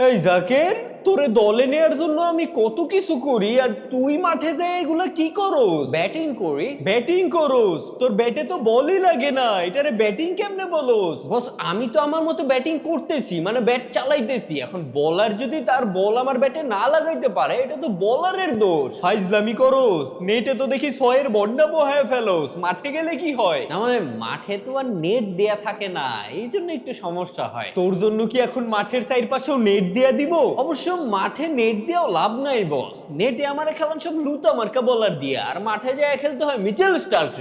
এই জাকের? তোরে দলে নেয়ার জন্য আমি কত কিছু করি আর তুই মাঠে যায় এগুলা কি করস? ব্যাটিং করি। ব্যাটিং করস? তোর ব্যাটে তো বলই লাগে না এটারে ব্যাটিং কেমনে বলস? বস আমি তো আমার মতো ব্যাটিং করতেছি মানে ব্যাট চালাইতেছি। এখন বলার যদি তার বল আমার ব্যাটে না লাগাইতে পারে এটা তো বলারের দোষ। ফাইজলামি করস? নেটে তো দেখি ছয়ের বন্যা বহায় ফেলোস মাঠে গেলে কি হয়? না মানে মাঠে তো আর নেট দেয়া থাকে না এই জন্য একটু সমস্যা হয়। তোর জন্য কি এখন মাঠের সাইড পাশেও নেট দেয়া দিব? অবশ্য মাঠে নেট দিয়েও লাভ নাই বস নেটে আমার খেলান সব লুতা মার্কা বলার দিয়ে। আর মাঠে যায় খেলতে হয় মিচেল স্টার্ক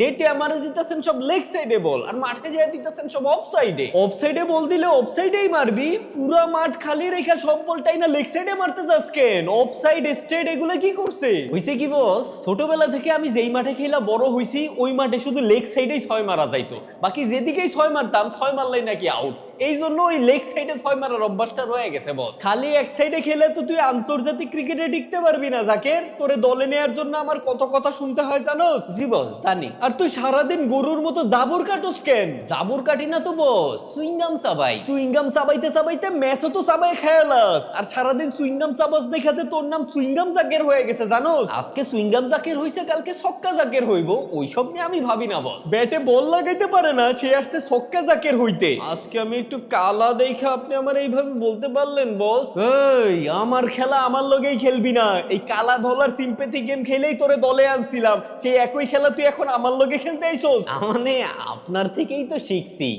নেটে আমার দিতেছেন সব লেগ সাইডে বল। আর মাঠে যায় দিতেছেন সব অফ সাইডে অফসাইডে বল দিলে অফসাইডেই মারবি। পুরা মাঠ খালি রেখে সব বলটাই না লেগ সাইডে মারতে যাস কেন? অফসাইড স্ট্রেট এগুলো কি করছে? হইছে কি বস ছোটবেলা থেকে আমি যেই মাঠে খেলা বড় হইছি, ওই মাঠে শুধু লেগ সাইডেই ছয় মারা যাইতো। বাকি যেদিকেই ছয় মারতাম, ছয় মারলাই নাকি আউট এই জন্য ওই লেগ সাইডে ছয় মারার অভ্যাসটা রয়ে গেছে বস খালি এক সাইডে খেলে তো তুই আন্তর্জাতিক ক্রিকেটে টিকতে পারবি না জাকের। তোরে দলে নেয়ার জন্য আমার কত কথা শুনতে হয় জানোস? জি বস জানি। আর তুই সারাদিন গরুর মতো জাবর কাটোস কেন? জাবর কাটি না তো বস সুইংগাম সাবাই চুইংগাম চাবাইতে চাবাইতে ম্যাচও তো চাবাই খেয়ালাস আর সারাদিন চুইংগাম চাবাস দেখাতে তোর নাম সুইংগাম জাকের হয়ে গেছে জানোস? আজকে সুইংগাম জাকের হইছে কালকে ছক্কা জাকের হইব। ওইসব নিয়ে আমি ভাবি না বস। ব্যাটে বল লাগাইতে পারে না সে আসছে ছক্কা জাকের হইতে। আজকে আমি একটু কালা দেখে আপনি আমার এইভাবে বলতে পারলেন বস। এই আমার খেলা আমার লোকেই খেলবি না। এই কালা ধলার সিম্পেথি গেম খেলেই তোরে দলে আনছিলাম। সেই একই খেলা তুই এখন আমার লোকে খেলতে আইছস মানে আপনার থেকেই তো শিখছি।